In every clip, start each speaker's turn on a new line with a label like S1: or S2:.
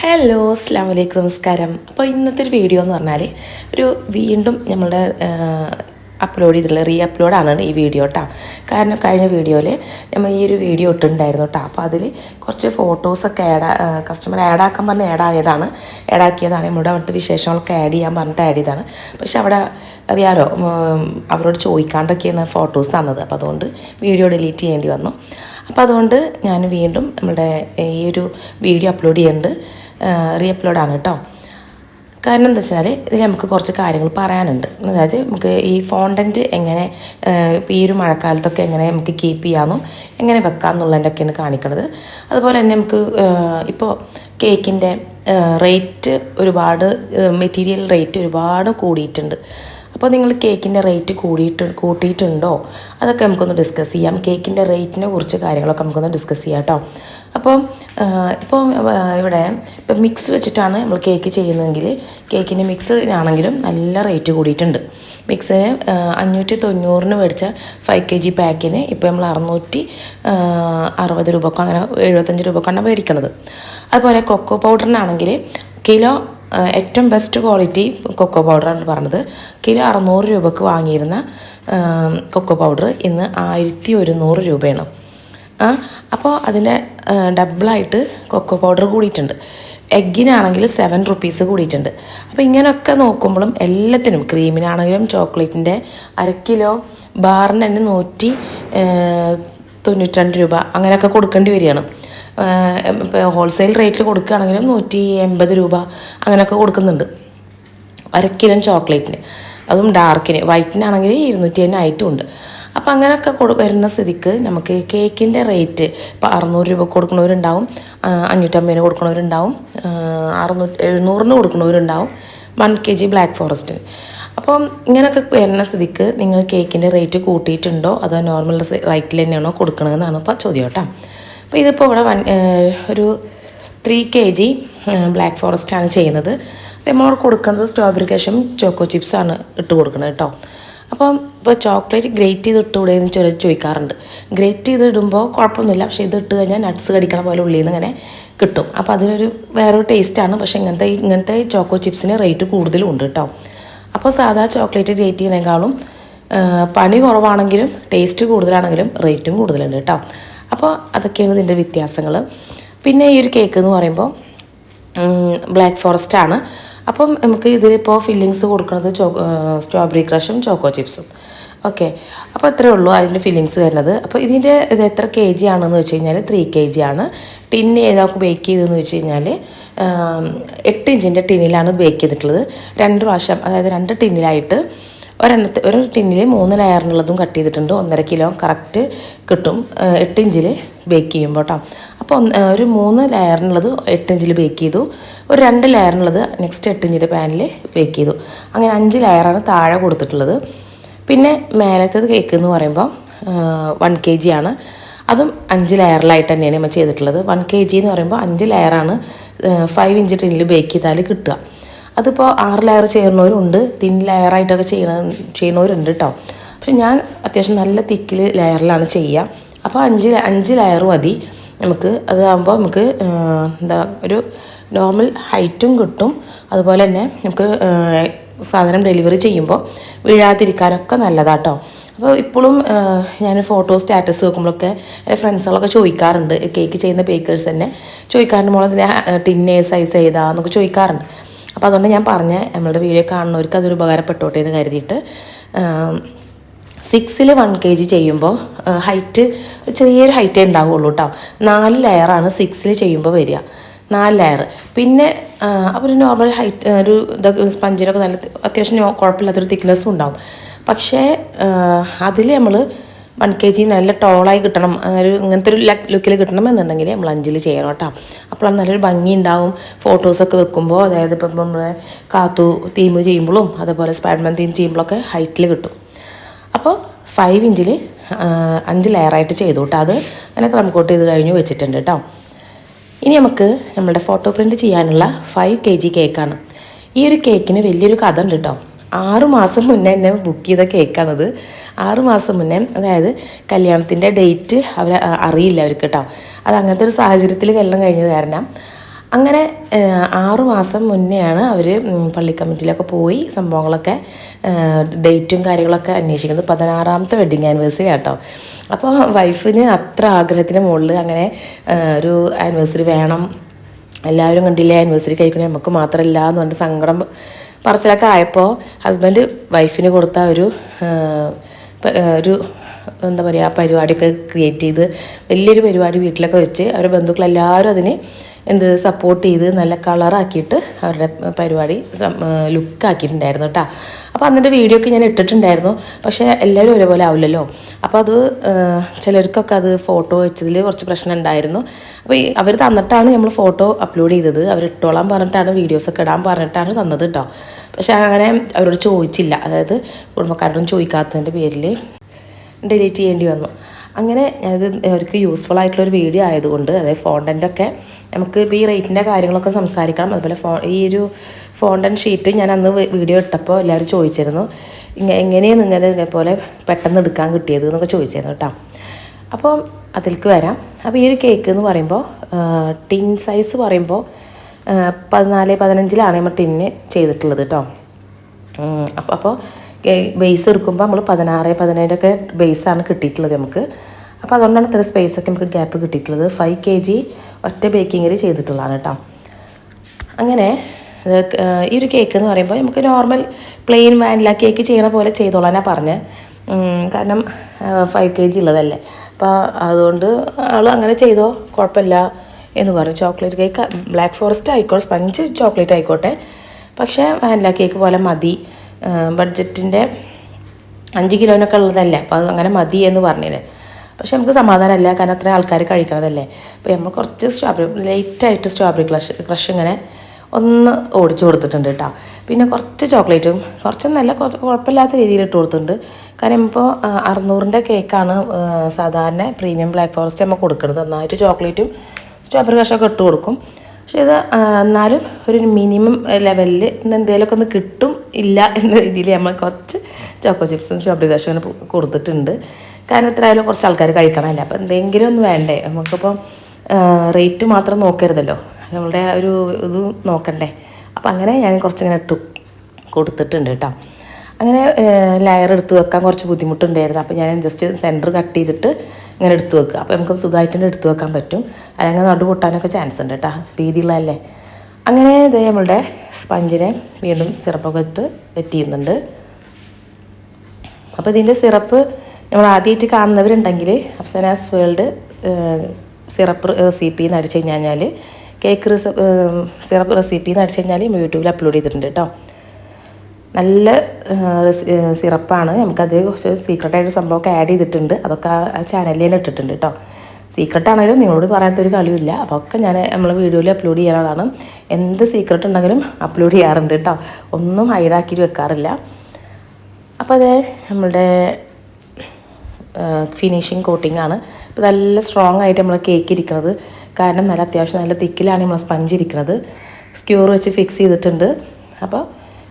S1: Hello അസ്ലാം വലൈക്കും നമസ്കാരം. അപ്പോൾ ഇന്നത്തെ ഒരു വീഡിയോ എന്ന് പറഞ്ഞാൽ ഒരു വീണ്ടും നമ്മളുടെ അപ്ലോഡ് ചെയ്തിട്ടുള്ള റീ അപ്ലോഡാണ് ഈ വീഡിയോ കേട്ടോ കാരണം കഴിഞ്ഞ വീഡിയോയിൽ നമ്മൾ ഈ ഒരു വീഡിയോ ഇട്ടിട്ടുണ്ടായിരുന്നു കേട്ടോ അപ്പോൾ അതിൽ കുറച്ച് ഫോട്ടോസൊക്കെ ആഡ് കസ്റ്റമർ ആഡ് ആക്കാൻ പറഞ്ഞ് ആഡ് ആയതാണ്. ആഡ് ആക്കിയതാണ്. നമ്മുടെ അവിടുത്തെ വിശേഷങ്ങളൊക്കെ ആഡ് ചെയ്യാൻ പറഞ്ഞിട്ട് ആഡ് ചെയ്തതാണ്. പക്ഷെ അവിടെ അറിയാലോ അവരോട് ചോദിക്കാണ്ടൊക്കെയാണ് ഫോട്ടോസ് തന്നത്. അപ്പോൾ അതുകൊണ്ട് വീഡിയോ ഡിലീറ്റ് ചെയ്യേണ്ടി വന്നു. അപ്പോൾ അതുകൊണ്ട് ഞാൻ വീണ്ടും നമ്മുടെ ഈ ഒരു വീഡിയോ അപ്ലോഡ് ചെയ്യുന്നുണ്ട് റീ അപ്ലോഡാണ് കേട്ടോ കാരണം എന്താ വെച്ചാൽ ഇതിൽ നമുക്ക് കുറച്ച് കാര്യങ്ങൾ പറയാനുണ്ട്. അതായത് നമുക്ക് ഈ ഫോണ്ടന്റ് എങ്ങനെ ഈ ഒരു മഴക്കാലത്തൊക്കെ എങ്ങനെ നമുക്ക് കീപ്പ് ചെയ്യാമെന്നും എങ്ങനെ വെക്കാം എന്നുള്ളതിന്റെയൊക്കെയാണ് കാണിക്കുന്നത് അതുപോലെ തന്നെ നമുക്ക് ഇപ്പോൾ കേക്കിന്റെ റേറ്റ് ഒരുപാട് മെറ്റീരിയൽ റേറ്റ് ഒരുപാട് കൂടിയിട്ടുണ്ട്. അപ്പോൾ നിങ്ങൾ കേക്കിന്റെ റേറ്റ് കൂടിയിട്ട് കൂട്ടിയിട്ടുണ്ടോ? അതൊക്കെ നമുക്കൊന്ന് ഡിസ്കസ് ചെയ്യാം. കേക്കിന്റെ റേറ്റിനെ കുറിച്ച് കാര്യങ്ങളൊക്കെ നമുക്കൊന്ന് ഡിസ്കസ് ചെയ്യാം കേട്ടോ അപ്പോൾ ഇപ്പോൾ ഇവിടെ ഇപ്പം മിക്സ് വെച്ചിട്ടാണ് നമ്മൾ കേക്ക് ചെയ്യുന്നതെങ്കിൽ കേക്കിന്റെ മിക്സിനാണെങ്കിലും നല്ല റേറ്റ് കൂടിയിട്ടുണ്ട്. മിക്സിന് അഞ്ഞൂറ്റി തൊണ്ണൂറിന് മേടിച്ച ഫൈവ് കെ ജി പാക്കിന് ഇപ്പോൾ നമ്മൾ അറുന്നൂറ്റി അറുപത് രൂപക്കോ അങ്ങനെ എഴുപത്തഞ്ച് രൂപക്കാണ് മേടിക്കണത്. അതുപോലെ കൊക്കോ പൗഡറിനാണെങ്കിൽ കിലോ ഏറ്റവും ബെസ്റ്റ് ക്വാളിറ്റി കൊക്കോ പൗഡറാണ് പറഞ്ഞത്. കിലോ അറുന്നൂറ് രൂപക്ക് വാങ്ങിയിരുന്ന കൊക്കോ പൗഡർ ഇന്ന് ആയിരത്തി ഒരുന്നൂറ് രൂപയാണ്. അപ്പോൾ അതിന്റെ ഡബിളായിട്ട് കൊക്കോ പൗഡർ കൂടിയിട്ടുണ്ട്. എഗ്ഗിനാണെങ്കിൽ സെവൻ റുപ്പീസ് കൂടിയിട്ടുണ്ട്. അപ്പോൾ ഇങ്ങനെയൊക്കെ നോക്കുമ്പോഴും എല്ലാത്തിനും ക്രീമിനാണെങ്കിലും ചോക്ലേറ്റിന്റെ അര കിലോ ബാറിന് തന്നെ നൂറ്റി തൊണ്ണൂറ്റി രൂപ അങ്ങനെയൊക്കെ കൊടുക്കേണ്ടി വരികയാണ്. ഹോൾസെയിൽ റേറ്റിൽ കൊടുക്കുകയാണെങ്കിലും നൂറ്റി എൺപത് രൂപ അങ്ങനെയൊക്കെ കൊടുക്കുന്നുണ്ട്. അര കിലോ ചോക്ലേറ്റിന് അതും ഡാർക്കിന് വൈറ്റിനാണെങ്കിൽ ഇരുന്നൂറ്റി തന്നെ ആയിട്ടും ഉണ്ട്. അപ്പോൾ അങ്ങനെയൊക്കെ കൊടു വരുന്ന സ്ഥിതിക്ക് നമുക്ക് കേക്കിന്റെ റേറ്റ് ഇപ്പോൾ അറുന്നൂറ് രൂപ കൊടുക്കുന്നവരുണ്ടാവും. അഞ്ഞൂറ്റമ്പതിന് കൊടുക്കുന്നവരുണ്ടാവും. അറുന്നൂറ്റി എഴുന്നൂറിന് കൊടുക്കുന്നവരുണ്ടാവും. വൺ കെ ജി ബ്ലാക്ക് ഫോറസ്റ്റിന് അപ്പം ഇങ്ങനെയൊക്കെ വരുന്ന സ്ഥിതിക്ക് നിങ്ങൾ കേക്കിന്റെ റേറ്റ് കൂട്ടിയിട്ടുണ്ടോ? അതോ നോർമൽ റേറ്റിൽ തന്നെയാണോ കൊടുക്കണതെന്നാണ് ഇപ്പോൾ ചോദ്യം കേട്ടോ. അപ്പോൾ ഇതിപ്പോൾ ഇവിടെ വൺ ഒരു three K G black forest ആണ് ചെയ്യുന്നത്. അപ്പോൾ നമ്മളോട് കൊടുക്കുന്നത് സ്ട്രോബെറി കശം ചോക്കോ ചിപ്സാണ് ഇട്ട് കൊടുക്കുന്നത് കേട്ടോ. അപ്പം ഇപ്പോൾ ചോക്ലേറ്റ് ഗ്രേറ്റ് ചെയ്ത് ഇട്ടുകൂടെ എന്ന് ചൊല്ലി ചോദിക്കാറുണ്ട്. ഗ്രേറ്റ് ചെയ്ത് ഇടുമ്പോൾ കുഴപ്പമൊന്നുമില്ല. പക്ഷേ ഇത് ഇട്ട് കഴിഞ്ഞാൽ നട്ട്സ് കടിക്കണ പോലെ ഉള്ളിൽ നിന്ന് ഇങ്ങനെ കിട്ടും. അപ്പോൾ അതിനൊരു വേറൊരു ടേസ്റ്റാണ് പക്ഷേ ഇങ്ങനത്തെ ഇങ്ങനത്തെ ചോക്കോ ചിപ്സിന് റേറ്റ് കൂടുതലും ഉണ്ട് കേട്ടോ അപ്പോൾ സാധാ ചോക്ലേറ്റ് ഗ്രേറ്റ് ചെയ്യുന്നതിനേക്കാളും പണി കുറവാണെങ്കിലും ടേസ്റ്റ് കൂടുതലാണെങ്കിലും റേറ്റും കൂടുതലുണ്ട് കേട്ടോ അപ്പോൾ അതൊക്കെയാണ് ഇതിന്റെ വ്യത്യാസങ്ങൾ. പിന്നെ ഈ ഒരു കേക്ക് എന്ന് പറയുമ്പോൾ ബ്ലാക്ക് ഫോറസ്റ്റ് ആണ്. അപ്പം നമുക്ക് ഇതിലിപ്പോൾ ഫില്ലിങ്സ് കൊടുക്കുന്നത് ചോ സ്ട്രോബെറി ക്രഷും ചോക്കോ ചിപ്സും ഓക്കെ അപ്പോൾ ഇത്രയേ ഉള്ളൂ അതിന്റെ ഫില്ലിങ്സ് വരുന്നത്. അപ്പോൾ ഇതിന്റെ ഇത് എത്ര കെ ജി ആണെന്ന് വെച്ച് കഴിഞ്ഞാൽ ത്രീ കെ ജി ആണ്. ടിന്ന് ഏതാക്കും ബേക്ക് ചെയ്തതെന്ന് വെച്ച് കഴിഞ്ഞാൽ എട്ട് ഇഞ്ചിന്റെ ടിന്നിലാണ് ബേക്ക് ചെയ്തിട്ടുള്ളത്. രണ്ട് പ്രാവശ്യം അതായത് രണ്ട് ടിന്നിലായിട്ട് ഒരെണ്ണത്തെ ഒരു ടിന്നിൽ മൂന്ന് ലെയറിനുള്ളതും കട്ട് ചെയ്തിട്ടുണ്ട്. ഒന്നര കിലോ കറക്റ്റ് കിട്ടും. എട്ട് ഇഞ്ചിൽ ബേക്ക് ചെയ്യുമ്പോൾ കേട്ടോ അപ്പോൾ ഒരു മൂന്ന് ലെയറിനുള്ളത് എട്ട് ഇഞ്ചിൽ ബേക്ക് ചെയ്തു. ഒരു രണ്ട് ലെയറിനുള്ളത് നെക്സ്റ്റ് എട്ട് ഇഞ്ചിന്റെ പാനിൽ ബേക്ക് ചെയ്തു. അങ്ങനെ അഞ്ച് ലെയറാണ് താഴെ കൊടുത്തിട്ടുള്ളത്. പിന്നെ മേലത്തത് കേക്ക് എന്ന് പറയുമ്പോൾ വൺ കെ ജി ആണ്. അതും അഞ്ച് ലെയറിലായിട്ട് തന്നെയാണ് നമ്മൾ ചെയ്തിട്ടുള്ളത്. വൺ കെ ജി എന്ന് പറയുമ്പോൾ അഞ്ച് ലെയറാണ് ഫൈവ് ഇഞ്ച് ടിന്നിൽ ബേക്ക് ചെയ്താൽ കിട്ടുക. അതിപ്പോൾ ആറ് ലെയർ ചെയ്യുന്നവരുണ്ട് തിൻ ലെയറായിട്ടൊക്കെ ചെയ്യണ ചെയ്യുന്നവരുണ്ട് കേട്ടോ പക്ഷെ ഞാൻ അത്യാവശ്യം നല്ല തിക്കിൽ ലെയറിലാണ് ചെയ്യുക അപ്പോൾ അഞ്ച് അഞ്ച് ലെയർ മതി. നമുക്ക് അതാകുമ്പോൾ നമുക്ക് എന്താ ഒരു നോർമൽ ഹൈറ്റും കിട്ടും. അതുപോലെ തന്നെ നമുക്ക് സാധനം ഡെലിവറി ചെയ്യുമ്പോൾ വീഴാതിരിക്കാനൊക്കെ നല്ലതാട്ടോ. അപ്പോൾ ഇപ്പോഴും ഞാൻ ഫോട്ടോ സ്റ്റാറ്റസ് വെക്കുമ്പോഴൊക്കെ എന്റെ ഫ്രണ്ട്സുകളൊക്കെ ചോദിക്കാറുണ്ട്. കേക്ക് ചെയ്യുന്ന ബേക്കേഴ്സ് തന്നെ ചോദിക്കാറുണ്ട് മോളെ ഇതിന്റെ ടിന്നെ സൈസ് ഏതാന്നൊക്കെ ചോദിക്കാറുണ്ട്. അപ്പോൾ അതുകൊണ്ട് ഞാൻ പറഞ്ഞ നമ്മളുടെ വീഡിയോ കാണുന്നവർക്ക് അതൊരു ഉപകാരപ്പെട്ടോട്ടെ എന്ന് കരുതിയിട്ട് സിക്സിൽ വൺ കെ ജി ചെയ്യുമ്പോൾ ഹൈറ്റ് ചെറിയൊരു ഹൈറ്റേ ഉണ്ടാവുള്ളൂ കേട്ടോ നാല് ലെയറാണ് സിക്സിൽ ചെയ്യുമ്പോൾ വരിക. നാല് ലെയർ പിന്നെ അപ്പോൾ നോർമൽ ഹൈറ്റ് ഒരു ഇതൊക്കെ സ്പഞ്ചിനൊക്കെ നല്ല അത്യാവശ്യം കുഴപ്പമില്ലാത്തൊരു തിക്നെസ്സും ഉണ്ടാവും. പക്ഷേ അതിൽ നമ്മൾ വൺ കെ ജി നല്ല ടോളായി കിട്ടണം. ഒരു ഇങ്ങനത്തെ ഒരു ലുക്കിൽ കിട്ടണം എന്നുണ്ടെങ്കിൽ നമ്മൾ അഞ്ചിൽ ചെയ്യണം കേട്ടോ അപ്പോഴാണ് നല്ലൊരു ഭംഗി ഉണ്ടാവും. ഫോട്ടോസൊക്കെ വെക്കുമ്പോൾ അതായത് ഇപ്പം നമ്മൾ കാത്തു തീം ചെയ്യുമ്പോഴും അതുപോലെ സ്പൈഡർമാൻ തീം ചെയ്യുമ്പോഴൊക്കെ ഹൈറ്റിൽ കിട്ടും. ഫൈവ് ഇഞ്ചിൽ അഞ്ച് ലെയറായിട്ട് ചെയ്തു കേട്ടോ അത് അങ്ങനെ ക്രം കോട്ട് ചെയ്ത് കഴിഞ്ഞ് വെച്ചിട്ടുണ്ട് കേട്ടോ ഇനി നമുക്ക് നമ്മുടെ ഫോട്ടോ പ്രിന്റ് ചെയ്യാനുള്ള ഫൈവ് കെ ജി കേക്കാണ് ഈ ഒരു കേക്കിന് വലിയൊരു കഥ ഉണ്ട് കേട്ടോ ആറ് മാസം മുന്നേ എന്നെ ബുക്ക് ചെയ്ത കേക്കാണിത് ആറ് മാസം മുന്നേ അതായത് കല്യാണത്തിന്റെ ഡേറ്റ് അവർ അറിയില്ല അവർക്ക് കേട്ടോ അത് അങ്ങനത്തെ ഒരു സാഹചര്യത്തിൽ കല്യാണം കഴിഞ്ഞത് കാരണം അങ്ങനെ ആറുമാസം ആറു മാസം മുന്നെയാണ് അവർ പള്ളി കമ്മിറ്റിയിലൊക്കെ പോയി സംഭവങ്ങളൊക്കെ ഡേറ്റും കാര്യങ്ങളൊക്കെ അന്വേഷിക്കുന്നത്. പതിനാറാമത്തെ വെഡിങ് ആനിവേഴ്സറി ആട്ടോ. അപ്പോൾ വൈഫിന് അത്ര ആഗ്രഹത്തിന് മുകളിൽ അങ്ങനെ ഒരു ആനിവേഴ്സറി വേണം. എല്ലാവരും കണ്ടില്ലേ ആനിവേഴ്സറി കഴിക്കണേ നമുക്ക് മാത്രമല്ല എന്ന് പറഞ്ഞിട്ട് സങ്കടം പറച്ചിലൊക്കെ ആയപ്പോൾ ഹസ്ബൻഡ് വൈഫിന് കൊടുത്ത ഒരു ഒരു എന്താ പറയുക പരിപാടിയൊക്കെ ക്രിയേറ്റ് ചെയ്ത് വലിയൊരു പരിപാടി വീട്ടിലൊക്കെ വെച്ച് അവരുടെ ബന്ധുക്കളെല്ലാവരും അതിന് എന്ത് സപ്പോർട്ട് ചെയ്ത് നല്ല കളറാക്കിയിട്ട് അവരുടെ പരിപാടി ലുക്കാക്കിയിട്ടുണ്ടായിരുന്നു കേട്ടോ. അപ്പോൾ അതിന്റെ വീഡിയോ ഒക്കെ ഞാൻ ഇട്ടിട്ടുണ്ടായിരുന്നു. പക്ഷേ എല്ലാവരും ഒരേപോലെ ആവില്ലല്ലോ. അപ്പോൾ അത് ചിലർക്കൊക്കെ അത് ഫോട്ടോ വെച്ചതിൽ കുറച്ച് പ്രശ്നം ഉണ്ടായിരുന്നു. അപ്പോൾ ഈ അവർ തന്നിട്ടാണ് നമ്മൾ ഫോട്ടോ അപ്ലോഡ് ചെയ്തത്. അവർ ഇട്ടോളാൻ പറഞ്ഞിട്ടാണ് വീഡിയോസൊക്കെ ഇടാൻ പറഞ്ഞിട്ടാണ് തന്നത് കേട്ടോ. പക്ഷേ അങ്ങനെ അവരോട് ചോദിച്ചില്ല. അതായത് കുടുംബക്കാരോടും ചോദിക്കാത്തതിന്റെ പേരിൽ ഡിലീറ്റ് ചെയ്യേണ്ടി വന്നു. അങ്ങനെ അത് അവർക്ക് യൂസ്ഫുൾ ആയിട്ടുള്ള ഒരു വീഡിയോ ആയതുകൊണ്ട് അതായത് ഫോണ്ടന്റൊക്കെ നമുക്ക് ഇപ്പോൾ ഈ റേറ്റിന്റെ കാര്യങ്ങളൊക്കെ സംസാരിക്കണം. അതുപോലെ ഫോ ഈ ഒരു ഫോണ്ടൻ ഷീറ്റ് ഞാൻ അന്ന് വീഡിയോ ഇട്ടപ്പോൾ എല്ലാവരും ചോദിച്ചിരുന്നു എങ്ങനെയാണ് ഇങ്ങനെ ഇതേപോലെ പെട്ടെന്ന് എടുക്കാൻ കിട്ടിയത്? എന്നൊക്കെ ചോദിച്ചിരുന്നു കേട്ടോ. അപ്പോൾ അതിലേക്ക് വരാം. അപ്പോൾ ഈ ഒരു കേക്ക് എന്ന് പറയുമ്പോൾ ടിൻ സൈസ് പറയുമ്പോൾ പതിനാല് പതിനഞ്ചിലാണ് നമ്മൾ ടിന്ന് ചെയ്തിട്ടുള്ളത് കേട്ടോ. അപ്പോൾ ബേസ് എടുക്കുമ്പോൾ നമ്മൾ പതിനാറ് പതിനേഴൊക്കെ ബേസാണ് കിട്ടിയിട്ടുള്ളത് നമുക്ക്. അപ്പോൾ അതുകൊണ്ടാണ് ഇത്ര സ്പേസൊക്കെ നമുക്ക് ഗ്യാപ്പ് കിട്ടിയിട്ടുള്ളത്. ഫൈവ് കെ ജി ഒറ്റ ബേക്കിങ്ങിൽ ചെയ്തിട്ടുള്ളതാണ് കേട്ടോ. അങ്ങനെ ഈ ഒരു കേക്ക് എന്ന് പറയുമ്പോൾ നമുക്ക് നോർമൽ പ്ലെയിൻ വാനില കേക്ക് ചെയ്യണ പോലെ ചെയ്തോളാനാണ് പറഞ്ഞത് കാരണം ഫൈവ് കെ ജി ഉള്ളതല്ലേ. അപ്പോൾ അതുകൊണ്ട് ആൾ അങ്ങനെ ചെയ്തോ? കുഴപ്പമില്ല എന്ന് പറഞ്ഞു. ചോക്ലേറ്റ് കേക്ക് ബ്ലാക്ക് ഫോറസ്റ്റ് ആയിക്കോട്ടെ സ്പഞ്ച് ചോക്ലേറ്റ് ആയിക്കോട്ടെ. പക്ഷേ വാനില കേക്ക് പോലെ മതി. ബഡ്ജറ്റിന്റെ അഞ്ച് കിലോനൊക്കെ ഉള്ളതല്ല? അപ്പോൾ അത് അങ്ങനെ മതി എന്ന് പറഞ്ഞിന്. പക്ഷെ നമുക്ക് സമാധാനമല്ല കാരണം അത്രയും ആൾക്കാർ കഴിക്കണതല്ലേ? അപ്പോൾ നമ്മൾ കുറച്ച് സ്ട്രോബെറി ലൈറ്റായിട്ട് സ്ട്രോബെറി ക്രഷ് ക്രഷ് ഇങ്ങനെ ഒന്ന് ഓടിച്ചു കൊടുത്തിട്ടുണ്ട് കേട്ടോ പിന്നെ കുറച്ച് ചോക്ലേറ്റും കുറച്ച് കുഴപ്പമില്ലാത്ത രീതിയിൽ ഇട്ട് കൊടുത്തിട്ടുണ്ട്. കാരണം ഇപ്പോൾ അറുന്നൂറിന്റെ കേക്കാണ് സാധാരണ പ്രീമിയം ബ്ലാക്ക് ഫോറസ്റ്റ് നമ്മൾ കൊടുക്കുന്നത് നന്നായിട്ട് ചോക്ലേറ്റും സ്ട്രോബെറി ക്രഷൊക്കെ ഇട്ട് കൊടുക്കും. പക്ഷേ ഇത് എന്നാലും ഒരു മിനിമം ലെവലിൽ ഇന്ന് എന്തെങ്കിലുമൊക്കെ ഒന്ന് കിട്ടും ഇല്ല എന്ന രീതിയിൽ നമ്മൾ കുറച്ച് ചോക്കോ ചിപ്സും ചോപ്ലി ദോശയും കൊടുത്തിട്ടുണ്ട്. കാരണം എത്രയായാലും കുറച്ച് ആൾക്കാർ കഴിക്കണമല്ലേ. അപ്പോൾ എന്തെങ്കിലും ഒന്ന് വേണ്ടേ? നമുക്കിപ്പം റേറ്റ് മാത്രം നോക്കരുതല്ലോ. നമ്മളുടെ ഒരു ഇത് നോക്കണ്ടേ? അപ്പോൾ അങ്ങനെ ഞാൻ കുറച്ചിങ്ങനെ ഇട്ടു കൊടുത്തിട്ടുണ്ട് കേട്ടോ. അങ്ങനെ ലെയർ എടുത്ത് വെക്കാൻ കുറച്ച് ബുദ്ധിമുട്ടുണ്ടായിരുന്നു. അപ്പോൾ ഞാൻ ജസ്റ്റ് സെന്റർ കട്ട് ചെയ്തിട്ട് ഇങ്ങനെ എടുത്തു വെക്കുക. അപ്പോൾ നമുക്ക് സുഖമായിട്ട് എടുത്ത് വെക്കാൻ പറ്റും. അല്ലെങ്കിൽ നടു പൊട്ടാനൊക്കെ ചാൻസ് ഉണ്ട് കേട്ടോ. രീതിയിലല്ലേ അങ്ങനെ ഇത് നമ്മളുടെ സ്പഞ്ചിനെ വീണ്ടും സിറപ്പൊക്കെ ഇട്ട് വെറ്റ് ചെയ്യുന്നുണ്ട്. അപ്പോൾ ഇതിന്റെ സിറപ്പ് നമ്മൾ ആദ്യമായിട്ട് കാണുന്നവരുണ്ടെങ്കിൽ അഫ്സനാസ് വേൾഡ് സിറപ്പ് റെസിപ്പി എന്ന് അടിച്ചു കഴിഞ്ഞാൽ കേക്ക് റിസ സിറപ്പ് റെസിപ്പി എന്ന് അടിച്ചു കഴിഞ്ഞാൽ യൂട്യൂബിൽ അപ്ലോഡ് ചെയ്തിട്ടുണ്ട് കേട്ടോ. നല്ല സിറപ്പാണ്. നമുക്കത് കുറച്ച് സീക്രട്ടായിട്ട് സംഭവമൊക്കെ ആഡ് ചെയ്തിട്ടുണ്ട്. അതൊക്കെ ആ ചാനലിൽ തന്നെ ഇട്ടിട്ടുണ്ട് കേട്ടോ സീക്രട്ട് ആണെങ്കിലും നിങ്ങളോട് പറയാത്തൊരു കളിയില്ല അപ്പോൾ ഒക്കെ ഞാൻ നമ്മൾ വീഡിയോയിൽ അപ്ലോഡ് ചെയ്യാവുന്നതാണ്. എന്ത് സീക്രട്ട് ഉണ്ടെങ്കിലും അപ്ലോഡ് ചെയ്യാറുണ്ട് കേട്ടോ ഒന്നും ഹൈഡാക്കിയിട്ട് വെക്കാറില്ല. അപ്പോൾ അതേ നമ്മളുടെ ഫിനിഷിങ് കോട്ടിംഗ് ആണ്. ഇപ്പോൾ നല്ല സ്ട്രോങ് ആയിട്ട് നമ്മൾ കേക്ക് ഇരിക്കുന്നത് കാരണം നല്ല അത്യാവശ്യം നല്ല തിക്കിലാണ് നമ്മൾ സ്പഞ്ച് ഇരിക്കുന്നത് സ്ക്യൂർ വെച്ച് ഫിക്സ് ചെയ്തിട്ടുണ്ട്. അപ്പോൾ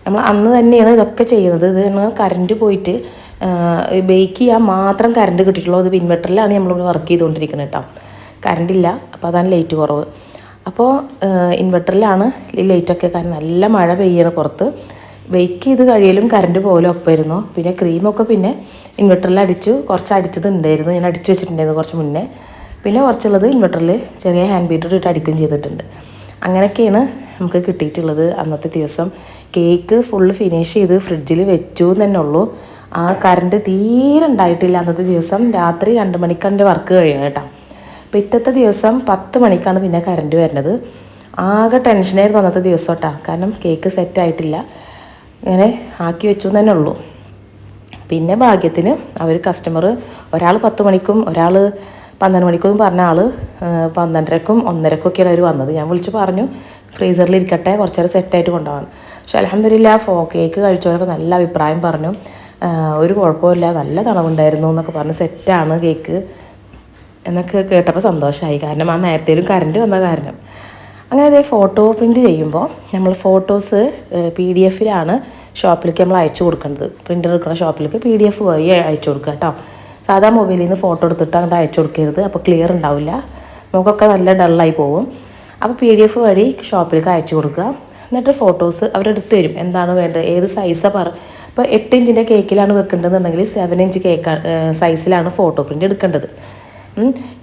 S1: നമ്മൾ അന്ന് തന്നെയാണ് ഇതൊക്കെ ചെയ്യുന്നത്. ഇത് നമ്മൾ കറണ്ട് പോയിട്ട് ബേക്ക് ചെയ്യാൻ മാത്രം കറണ്ട് കിട്ടിയിട്ടുള്ളൂ. അത് ഇൻവെർട്ടറിലാണ് നമ്മളിവിടെ വർക്ക് ചെയ്തുകൊണ്ടിരിക്കുന്നത് കേട്ടോ കറണ്ടില്ല അപ്പോൾ അതാണ് ലൈറ്റ് കുറവ്. അപ്പോൾ ഇൻവെർട്ടറിലാണ് ലൈറ്റൊക്കെ കാരണം നല്ല മഴ പെയ്യണം പുറത്ത്. ബേക്ക് ചെയ്ത് കഴിയലും കറണ്ട് പോലും ഒപ്പമായിരുന്നു പിന്നെ ക്രീമൊക്കെ പിന്നെ ഇൻവെർട്ടറിൽ അടിച്ചു കുറച്ച് അടിച്ചത് ഉണ്ടായിരുന്നു ഞാൻ അടിച്ചു വെച്ചിട്ടുണ്ടായിരുന്നു കുറച്ച് മുന്നേ. പിന്നെ കുറച്ചുള്ളത് ഇൻവെർട്ടറിൽ ചെറിയ ഹാൻഡ് ബീറ്റർ ഇട്ട് അടിക്കുകയും ചെയ്തിട്ടുണ്ട്. അങ്ങനെയൊക്കെയാണ് നമുക്ക് കിട്ടിയിട്ടുള്ളത് അന്നത്തെ ദിവസം. കേക്ക് ഫുള്ള് ഫിനിഷ് ചെയ്ത് ഫ്രിഡ്ജിൽ വെച്ചു തന്നെ ഉള്ളൂ. ആ കറണ്ട് തീരെ ഉണ്ടായിട്ടില്ല അന്നത്തെ ദിവസം. രാത്രി രണ്ട് മണിക്കാണ് വർക്ക് കഴിയണം കേട്ടോ. പിറ്റത്തെ ദിവസം പത്ത് മണിക്കാണ് പിന്നെ കറണ്ട് വരുന്നത്. ആകെ ടെൻഷനായിരുന്നു അന്നത്തെ ദിവസം കേട്ടോ. കാരണം കേക്ക് സെറ്റ് ആയിട്ടില്ല. ഇങ്ങനെ ആക്കി വെച്ചു തന്നെ ഉള്ളൂ. പിന്നെ ഭാഗ്യത്തിന് അവർ കസ്റ്റമർ ഒരാൾ പത്ത് മണിക്കും ഒരാൾ പന്ത്രണ്ട് മണിക്കും പറഞ്ഞ ആൾ പന്ത്രണ്ടരക്കും ഒന്നരക്കും ഒക്കെയാണ് അവർ വന്നത്. ഞാൻ വിളിച്ച് പറഞ്ഞു ഫ്രീസറിൽ ഇരിക്കട്ടെ കുറച്ച് നേരം സെറ്റായിട്ട് കൊണ്ടുപോകാൻ പക്ഷേ അലഹമില്ല ഫോ കേക്ക് കഴിച്ചവരൊക്കെ നല്ല അഭിപ്രായം പറഞ്ഞു. ഒരു കുഴപ്പമില്ല നല്ല തണവുണ്ടായിരുന്നു എന്നൊക്കെ പറഞ്ഞ് സെറ്റാണ് കേക്ക് എന്നൊക്കെ കേട്ടപ്പോൾ സന്തോഷമായി. കാരണം ആ നേരത്തേലും കറണ്ട് വന്ന കാരണം. അങ്ങനെ അതേ ഫോട്ടോ പ്രിന്റ് ചെയ്യുമ്പോൾ നമ്മൾ ഫോട്ടോസ് പി ഡി എഫിലാണ് ഷോപ്പിലേക്ക് നമ്മൾ അയച്ചു കൊടുക്കേണ്ടത്. പ്രിന്റർ എടുക്കുന്ന ഷോപ്പിലേക്ക് പി ഡി എഫ് വഴി അയച്ചു കൊടുക്കുക കേട്ടോ. സാധാ മൊബൈലിൽ നിന്ന് ഫോട്ടോ എടുത്തിട്ട് അങ്ങോട്ട് അയച്ചു കൊടുക്കരുത് അപ്പോൾ ക്ലിയർ ഉണ്ടാവില്ല. നമുക്കൊക്കെ നല്ല ഡള്ളായി പോകും അപ്പോൾ പി ഡി എഫ് വഴി ഷോപ്പിലേക്ക് അയച്ചു കൊടുക്കുക. എന്നിട്ട് ഫോട്ടോസ് അവരെടുത്ത് തരും. എന്താണ് വേണ്ടത്? ഏത് സൈസാണ് പറ ഇപ്പോൾ എട്ട് ഇഞ്ചിന്റെ കേക്കിലാണ് വെക്കേണ്ടതെന്നുണ്ടെങ്കിൽ സെവൻ ഇഞ്ച് കേക്ക് സൈസിലാണ് ഫോട്ടോ പ്രിന്റ് എടുക്കേണ്ടത്.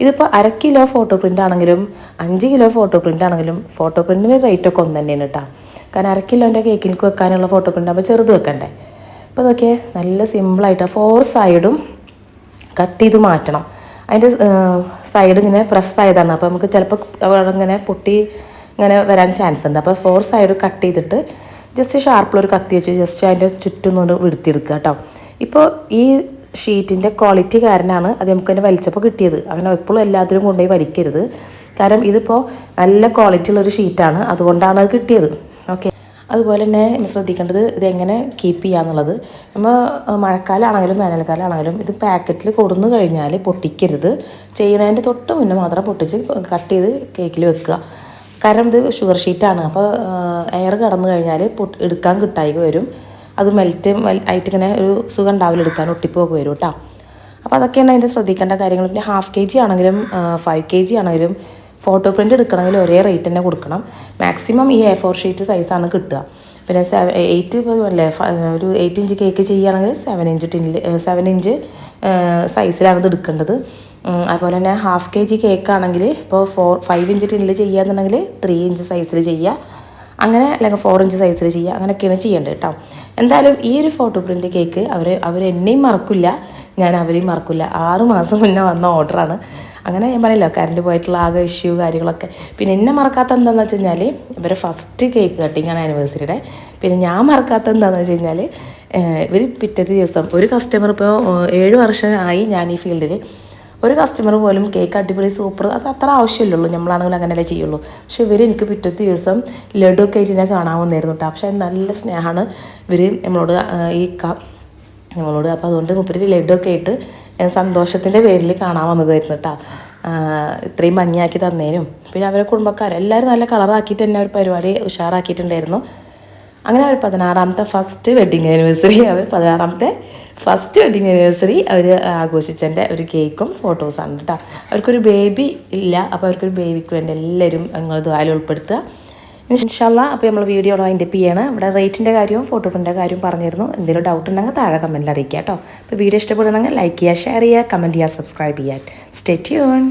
S1: ഇതിപ്പോൾ അര കിലോ ഫോട്ടോ പ്രിന്റ് ആണെങ്കിലും അഞ്ച് കിലോ ഫോട്ടോ പ്രിന്റ് ആണെങ്കിലും ഫോട്ടോ പ്രിന്റിന് റേറ്റ് ഒക്കെ ഒന്ന് തന്നെയാണ് കേട്ടോ കാരണം അര കിലോന്റെ കേക്കിലേക്ക് വെക്കാനുള്ള ഫോട്ടോ പ്രിന്റ് ആകുമ്പോൾ ചെറുത് വെക്കണ്ടേ. അപ്പോൾ ഇതൊക്കെ നല്ല സിമ്പിളായിട്ട് ഫോർ സൈഡും കട്ട് ചെയ്ത് മാറ്റണം. അതിന്റെ സൈഡ് ഇങ്ങനെ പ്രസ് ആയതാണ്. അപ്പോൾ നമുക്ക് ചിലപ്പോൾ ഇങ്ങനെ പൊട്ടി ഇങ്ങനെ വരാൻ ചാൻസ് ഉണ്ട്. അപ്പോൾ ഫോർ സൈഡ് കട്ട് ചെയ്തിട്ട് ജസ്റ്റ് ഷാർപ്പിലൊരു കത്തി വെച്ച് ജസ്റ്റ് അതിന്റെ ചുറ്റും കൊണ്ട് വിടുത്തിയെടുക്കുക കേട്ടോ ഇപ്പോൾ ഈ ഷീറ്റിന്റെ ക്വാളിറ്റി കാരനാണ് അത് നമുക്ക് തന്നെ വലിച്ചപ്പോൾ കിട്ടിയത്. അങ്ങനെ എപ്പോഴും എല്ലാത്തിലും കൊണ്ടുപോയി വലിക്കരുത്. കാരണം ഇതിപ്പോൾ നല്ല ക്വാളിറ്റി ഉള്ളൊരു ഷീറ്റാണ് അതുകൊണ്ടാണ് അത് കിട്ടിയത്. അതുപോലെ തന്നെ ശ്രദ്ധിക്കേണ്ടത് ഇതെങ്ങനെ കീപ്പ് ചെയ്യാന്നുള്ളത്. നമ്മൾ മഴക്കാലമാണെങ്കിലും വേനൽക്കാലമാണെങ്കിലും ഇത് പാക്കറ്റിൽ കൊടുന്നു കഴിഞ്ഞാൽ പൊട്ടിക്കരുത്. ചെയ്യണതിന്റെ തൊട്ട് മുന്നേ മാത്രം പൊട്ടിച്ച് കട്ട് ചെയ്ത് കേക്കിൽ വെക്കുക. കാരണം ഇത് ഷുഗർ ഷീറ്റാണ് അപ്പോൾ എയർ കടന്നു കഴിഞ്ഞാൽ പൊട്ട് എടുക്കാൻ കിട്ടായി വരും. അത് മെൽറ്റ് ആയിട്ട് ഇങ്ങനെ ഒരു സുഖം ഉണ്ടാവില്ല എടുക്കാൻ ഒട്ടിപ്പോക്ക് വരും കേട്ടോ. അപ്പോൾ അതൊക്കെയാണ് അതിന്റെ ശ്രദ്ധിക്കേണ്ട കാര്യങ്ങൾ. പിന്നെ ഹാഫ് കെ ജി ആണെങ്കിലും ഫൈവ് കെ ജി ആണെങ്കിലും ഫോട്ടോ പ്രിന്റ് എടുക്കണമെങ്കിൽ ഒരേ റേറ്റ് തന്നെ കൊടുക്കണം. മാക്സിമം ഈ എ ഫോർ ഷീറ്റ് സൈസാണ് കിട്ടുക. പിന്നെ സെവ എയ്റ്റ് അല്ലേ? ഒരു എയ്റ്റ് ഇഞ്ച് കേക്ക് ചെയ്യുകയാണെങ്കിൽ സെവൻ ഇഞ്ച് ടിന്നിൽ സെവൻ ഇഞ്ച് സൈസിലാണ് ഇത് എടുക്കേണ്ടത്. അതുപോലെ തന്നെ ഹാഫ് കെ ജി കേക്ക് ആണെങ്കിൽ ഇപ്പോൾ ഫോർ ഫൈവ് ഇഞ്ച് ടിന്നിൽ ചെയ്യുകയെന്നുണ്ടെങ്കിൽ ത്രീ ഇഞ്ച് സൈസിൽ ചെയ്യുക. അങ്ങനെ അല്ലെങ്കിൽ ഫോർ ഇഞ്ച് സൈസിൽ ചെയ്യുക. അങ്ങനെയൊക്കെയാണ് ചെയ്യേണ്ടത് കേട്ടോ. എന്തായാലും ഈ ഒരു ഫോട്ടോ പ്രിന്റ് കേക്ക് അവർ അവർ എന്നെയും മറക്കില്ല. ഞാൻ അവരെയും മറക്കില്ല. ആറ് മാസം മുന്നേ വന്ന ഓർഡറാണ് അങ്ങനെ ഞാൻ പറയില്ല കറണ്ട് പോയിട്ടുള്ള ആകെ ഇഷ്യൂ കാര്യങ്ങളൊക്കെ. പിന്നെ എന്നെ മറക്കാത്ത എന്താണെന്ന് വെച്ച് കഴിഞ്ഞാൽ ഇവരെ ഫസ്റ്റ് കേക്ക് കട്ടിങ് ആണ് ആനിവേഴ്സറിയുടെ പിന്നെ ഞാൻ മറക്കാത്ത എന്താണെന്ന് വെച്ച് കഴിഞ്ഞാൽ ഇവർ പിറ്റത്തെ ദിവസം ഒരു കസ്റ്റമർ ഇപ്പോൾ ഏഴ് വർഷമായി ഞാൻ ഈ ഫീൽഡിൽ ഒരു കസ്റ്റമർ പോലും കേക്ക് അടിപൊളി സൂപ്പർ അത് അത്ര ആവശ്യമില്ലുള്ളൂ നമ്മളാണെങ്കിൽ അങ്ങനെയല്ലേ ചെയ്യുള്ളൂ. പക്ഷെ ഇവർ എനിക്ക് പിറ്റത്തെ ദിവസം ലഡു ഒക്കെ ആയിട്ട് ഞാൻ കാണാൻ വന്നിരുന്നു കേട്ടോ പക്ഷേ നല്ല സ്നേഹമാണ് ഇവർ നമ്മളോട് ഈ ക നമ്മളോട്. അപ്പോൾ അതുകൊണ്ട് മുപ്പര് ലഡു ഒക്കെ ആയിട്ട് സന്തോഷത്തിന്റെ പേരിൽ കാണാൻ വന്നതായിരുന്നു കേട്ടോ ഇത്രയും ഭംഗിയാക്കി തന്നേനും. പിന്നെ അവരെ കുടുംബക്കാർ എല്ലാവരും നല്ല കളറാക്കിയിട്ട് തന്നെ അവർ പരിപാടി ഉഷാറാക്കിയിട്ടുണ്ടായിരുന്നു. അങ്ങനെ അവർ പതിനാറാമത്തെ ഫസ്റ്റ് വെഡിങ് ആനിവേഴ്സറി അവർ പതിനാറാമത്തെ ഫസ്റ്റ് വെഡിങ് ആനിവേഴ്സറി അവർ ആഘോഷിച്ചതിന്റെ ഒരു കേക്കും ഫോട്ടോസാണ് കേട്ടോ അവർക്കൊരു ബേബി ഇല്ല അപ്പോൾ അവർക്കൊരു ബേബിക്ക് വേണ്ടി എല്ലാവരും നിങ്ങൾ ദ്വാരം ഉൾപ്പെടുത്തുക. ഇൻഷല്ല അപ്പോൾ നമ്മൾ വീഡിയോ അതിന്റെ ചെയ്യാണ്. ഇവിടെ റേറ്റിന്റെ കാര്യവും ഫോട്ടോ പ്രിന്റെ കാര്യവും പറഞ്ഞിരുന്നു. എന്തെങ്കിലും ഡൗട്ട് ഉണ്ടെങ്കിൽ താഴെ കമന്റിൽ അറിയിക്കുക കേട്ടോ. അപ്പോൾ വീഡിയോ ഇഷ്ടപ്പെടുന്നെങ്കിൽ ലൈക്ക് ചെയ്യുക ഷെയർ ചെയ്യുക കമന്റ് ചെയ്യുക സബ്സ്ക്രൈബ് ചെയ്യുക. Stay tune